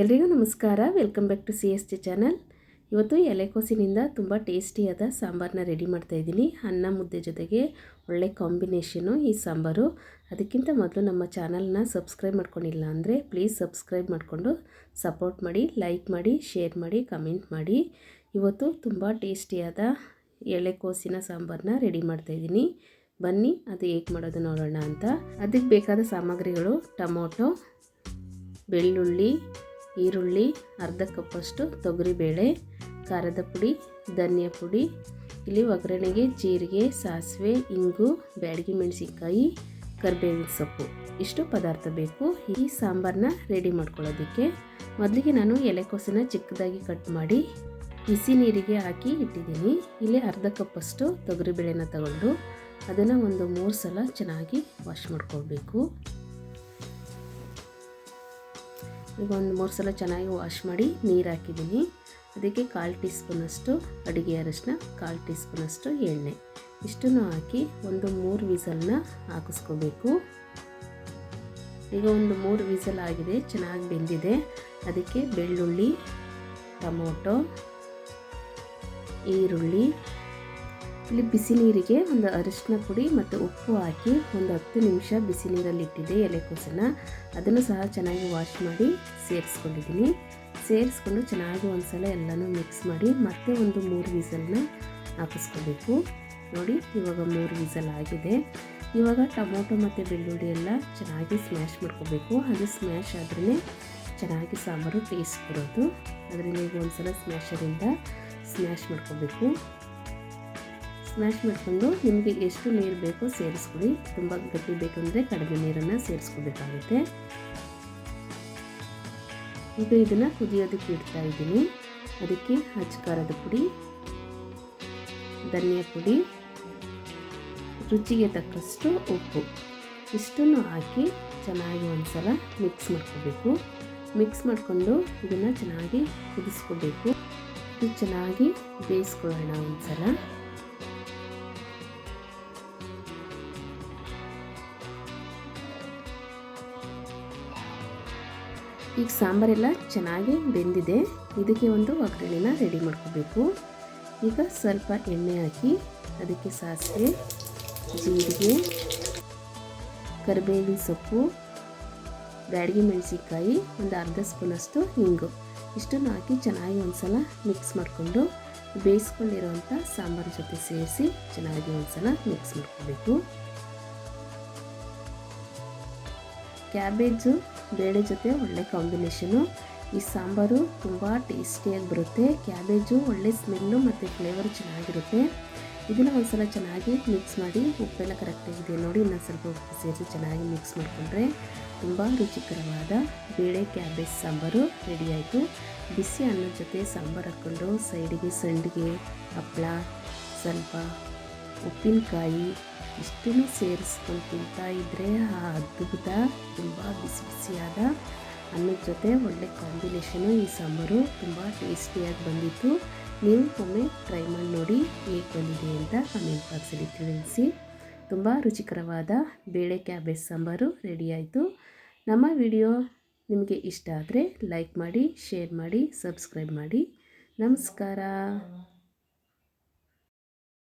ಎಲ್ರಿಗೂ ನಮಸ್ಕಾರ. Welcome back to C S T channel ಇವತ್ತು ಎಲೆಕೋಸಿನಿಂದ ತುಂಬ ಟೇಸ್ಟಿಯಾದ ಸಾಂಬಾರನ್ನ ರೆಡಿ ಮಾಡ್ತಾಯಿದ್ದೀನಿ ಅನ್ನ ಮುದ್ದೆ ಜೊತೆಗೆ ಒಳ್ಳೆ ಕಾಂಬಿನೇಷನು ಈ ಸಾಂಬಾರು. ಅದಕ್ಕಿಂತ ಮೊದಲು ನಮ್ಮ ಚಾನಲ್ನ ಸಬ್ಸ್ಕ್ರೈಬ್ ಮಾಡ್ಕೊಂಡಿಲ್ಲ ಅಂದರೆ ಪ್ಲೀಸ್ ಸಬ್ಸ್ಕ್ರೈಬ್ ಮಾಡಿಕೊಂಡು ಸಪೋರ್ಟ್ ಮಾಡಿ ಲೈಕ್ ಮಾಡಿ ಶೇರ್ ಮಾಡಿ ಕಮೆಂಟ್ ಮಾಡಿ. ಇವತ್ತು ತುಂಬ ಟೇಸ್ಟಿಯಾದ ಎಲೆಕೋಸಿನ ಸಾಂಬಾರನ್ನ ರೆಡಿ ಮಾಡ್ತಾಯಿದ್ದೀನಿ ಬನ್ನಿ, ಅದು ಹೇಗೆ ಮಾಡೋದು ನೋಡೋಣ ಅಂತ. ಅದಕ್ಕೆ ಬೇಕಾದ ಸಾಮಗ್ರಿಗಳು ಟೊಮೊಟೊ, ಬೆಳ್ಳುಳ್ಳಿ ಈರುಳ್ಳಿ, ಅರ್ಧ ಕಪ್ಪಷ್ಟು ತೊಗರಿಬೇಳೆ, ಖಾರದ ಪುಡಿ, ಧನಿಯಾ ಪುಡಿ. ಇಲ್ಲಿ ಒಗ್ಗರಣೆಗೆ ಜೀರಿಗೆ, ಸಾಸಿವೆ, ಇಂಗು, ಬ್ಯಾಡಗಿ ಮೆಣಸಿನ್ಕಾಯಿ, ಕರಿಬೇವಿನ ಸೊಪ್ಪು. ಇಷ್ಟು ಪದಾರ್ಥ ಬೇಕು. ಈ ಸಾಂಬಾರನ್ನ ರೆಡಿ ಮಾಡ್ಕೊಳ್ಳೋದಕ್ಕೆ ಮೊದಲಿಗೆ ನಾನು ಎಲೆಕೋಸನ್ನ ಚಿಕ್ಕದಾಗಿ ಕಟ್ ಮಾಡಿ ಬಿಸಿ ನೀರಿಗೆ ಹಾಕಿ ಇಟ್ಟಿದ್ದೀನಿ. ಇಲ್ಲಿ ಅರ್ಧ ಕಪ್ಪಷ್ಟು ತೊಗರಿಬೇಳೆನ ತಗೊಂಡು ಅದನ್ನು ಒಂದು ಮೂರು ಸಲ ಚೆನ್ನಾಗಿ ವಾಶ್ ಮಾಡ್ಕೊಳ್ಬೇಕು. ಈಗ ಒಂದು ಮೂರು ಸಲ ಚೆನ್ನಾಗಿ ವಾಶ್ ಮಾಡಿ ನೀರು ಹಾಕಿದ್ದೀನಿ. ಅದಕ್ಕೆ ಕಾಲು ಟೀ ಸ್ಪೂನಷ್ಟು ಅಡುಗೆ ಅರಶಿನ ಕಾಲು ಟೀ ಸ್ಪೂನಷ್ಟು ಎಣ್ಣೆ. ಇಷ್ಟನ್ನು ಹಾಕಿ ಒಂದು ಮೂರು ವಿಸಲ್ನ ಹಾಕಿಸ್ಕೋಬೇಕು. ಈಗ ಒಂದು ಮೂರು ವಿಸಲ್ ಆಗಿದೆ, ಚೆನ್ನಾಗಿ ಬೆಂದಿದೆ. ಅದಕ್ಕೆ ಬೆಳ್ಳುಳ್ಳಿ, ಟೊಮೊಟೊ, ಈರುಳ್ಳಿ ಇಲ್ಲಿ ಬಿಸಿ ನೀರಿಗೆ ಒಂದು ಅರಿಶಿನ ಪುಡಿ ಮತ್ತು ಉಪ್ಪು ಹಾಕಿ ಒಂದು ಹತ್ತು ನಿಮಿಷ ಬಿಸಿ ನೀರಲ್ಲಿ ಇಟ್ಟಿದ್ದೆ ಎಲೆಕೋಸನ್ನು. ಅದನ್ನು ಸಹ ಚೆನ್ನಾಗಿ ವಾಶ್ ಮಾಡಿ ಸೇರಿಸ್ಕೊಂಡಿದ್ದೀನಿ. ಸೇರಿಸ್ಕೊಂಡು ಚೆನ್ನಾಗಿ ಒಂದು ಸಲ ಎಲ್ಲನೂ ಮಿಕ್ಸ್ ಮಾಡಿ ಮತ್ತೆ ಒಂದು ಮೂರು ವಿಸಲ್ನ ಹಾಕಿಸ್ಕೋಬೇಕು. ನೋಡಿ, ಇವಾಗ ಮೂರು ವಿಸಲ್ ಆಗಿದೆ. ಇವಾಗ ಟೊಮೊಟೊ ಮತ್ತು ಬೆಳ್ಳುಳ್ಳಿ ಎಲ್ಲ ಚೆನ್ನಾಗಿ ಸ್ಮ್ಯಾಶ್ ಮಾಡ್ಕೋಬೇಕು. ಅದು ಸ್ಮ್ಯಾಶ್ ಆದ್ರೇ ಚೆನ್ನಾಗಿ ಸಾಂಬಾರು ಟೇಸ್ಟ್ ಬರೋದು. ಅದರಿಂದ ಈಗ ಒಂದು ಸಲ ಸ್ಮ್ಯಾಶರಿಂದ ಸ್ಮ್ಯಾಶ್ ಮಾಡ್ಕೋಬೇಕು. ಸ್ಮ್ಯಾಶ್ ಮಾಡಿಕೊಂಡು ನಿಮಗೆ ಎಷ್ಟು ನೀರು ಬೇಕೋ ಸೇರಿಸ್ಕೊಳ್ಳಿ. ತುಂಬ ಗಟ್ಟಿ ಬೇಕಂದರೆ ಕಡಿಮೆ ನೀರನ್ನು ಸೇರಿಸ್ಕೋಬೇಕಾಗುತ್ತೆ. ಈಗ ಇದನ್ನು ಕುದಿಯೋದಕ್ಕೆ ಇಡ್ತಾ ಇದ್ದೀನಿ. ಅದಕ್ಕೆ ಖಾರದ ಪುಡಿ, ಧನಿಯಾ ಪುಡಿ, ರುಚಿಗೆ ತಕ್ಕಷ್ಟು ಉಪ್ಪು. ಇಷ್ಟನ್ನು ಹಾಕಿ ಚೆನ್ನಾಗಿ ಒಂದು ಸಲ ಮಿಕ್ಸ್ ಮಾಡ್ಕೋಬೇಕು. ಮಿಕ್ಸ್ ಮಾಡಿಕೊಂಡು ಇದನ್ನು ಚೆನ್ನಾಗಿ ಕುದಿಸ್ಕೋಬೇಕು. ಇದು ಚೆನ್ನಾಗಿ ಬೇಯಿಸ್ಕೊಳ್ಳೋಣ ಒಂದು ಸಲ ಈಗ ಸಾಂಬಾರೆಲ್ಲ ಚೆನ್ನಾಗಿ ಬೆಂದಿದೆ. ಇದಕ್ಕೆ ಒಂದು ಒಗ್ಗರಣೆನ ರೆಡಿ ಮಾಡ್ಕೋಬೇಕು. ಈಗ ಸ್ವಲ್ಪ ಎಣ್ಣೆ ಹಾಕಿ ಅದಕ್ಕೆ ಸಾಸಿವೆ, ಜೀರಿಗೆ, ಕರಿಬೇವಿನ ಸೊಪ್ಪು, ಬ್ಯಾಡಗಿ ಮೆಣಸಿನ್ಕಾಯಿ, ಒಂದು ಅರ್ಧ ಸ್ಪೂನಷ್ಟು ಹಿಂಗು. ಇಷ್ಟನ್ನು ಹಾಕಿ ಚೆನ್ನಾಗಿ ಒಂದು ಸಲ ಮಿಕ್ಸ್ ಮಾಡಿಕೊಂಡು ಬೇಯಿಸ್ಕೊಂಡಿರೋವಂಥ ಸಾಂಬಾರು ಜೊತೆ ಸೇರಿಸಿ ಚೆನ್ನಾಗಿ ಒಂದು ಸಲ ಮಿಕ್ಸ್ ಮಾಡ್ಕೋಬೇಕು. ಕ್ಯಾಬೇಜು, ಬೇಳೆ ಜೊತೆ ಒಳ್ಳೆ ಕಾಂಬಿನೇಷನು. ಈ ಸಾಂಬಾರು ತುಂಬ ಟೇಸ್ಟಿಯಾಗಿ ಬರುತ್ತೆ. ಕ್ಯಾಬೇಜು ಒಳ್ಳೆ ಸ್ಮೆಲ್ಲು ಮತ್ತು ಫ್ಲೇವರ್ ಚೆನ್ನಾಗಿರುತ್ತೆ. ಇದನ್ನು ಒಂದು ಸಲ ಚೆನ್ನಾಗಿ ಮಿಕ್ಸ್ ಮಾಡಿ ಉಪ್ಪೆಲ್ಲ ಕರೆಕ್ಟಾಗಿದೆ ನೋಡಿ, ಇನ್ನೊಂದು ಸ್ವಲ್ಪ ಉಪ್ಪು ಸೇರಿಸಿ ಚೆನ್ನಾಗಿ ಮಿಕ್ಸ್ ಮಾಡಿಕೊಂಡ್ರೆ ತುಂಬ ರುಚಿಕರವಾದ ಬೇಳೆ ಕ್ಯಾಬೇಜ್ ಸಾಂಬಾರು ರೆಡಿಯಾಯಿತು ಬಿಸಿ ಅನ್ನದ ಜೊತೆ ಸಾಂಬಾರು ಹಾಕ್ಕೊಂಡು ಸೈಡಿಗೆ ಸಂಡಿಗೆ ಹಪ್ಪಳ ಸ್ವಲ್ಪ ಉಪ್ಪಿನಕಾಯಿ ಇಷ್ಟನ್ನು ಸೇರಿಸ್ಕೊಂಡು ತಿಂತಾ ಇದ್ದರೆ ಆ ಅದ್ಭುತ ತುಂಬ ಬಿಸಿ ಬಿಸಿಯಾದ ಅನ್ನದ ಜೊತೆ ಒಳ್ಳೆ ಕಾಂಬಿನೇಷನು ಈ ಸಾಂಬಾರು ತುಂಬ ಟೇಸ್ಟಿಯಾಗಿ ಬಂದಿತ್ತು. ನೀವು ಒಮ್ಮೆ ಟ್ರೈ ಮಾಡಿ ನೋಡಿ ಹೇಗೆ ಬಂದಿದೆ ಅಂತ ಕಮೆಂಟ್ ಬಾಕ್ಸಲ್ಲಿ ತಿಳಿಸಿ. ತುಂಬ ರುಚಿಕರವಾದ ಬೇಳೆ ಕ್ಯಾಬೇಜ್ ಸಾಂಬಾರು ರೆಡಿಯಾಯಿತು ನಮ್ಮ ವಿಡಿಯೋ ನಿಮಗೆ ಇಷ್ಟ ಆದರೆ ಲೈಕ್ ಮಾಡಿ ಶೇರ್ ಮಾಡಿ ಸಬ್ಸ್ಕ್ರೈಬ್ ಮಾಡಿ. ನಮಸ್ಕಾರ.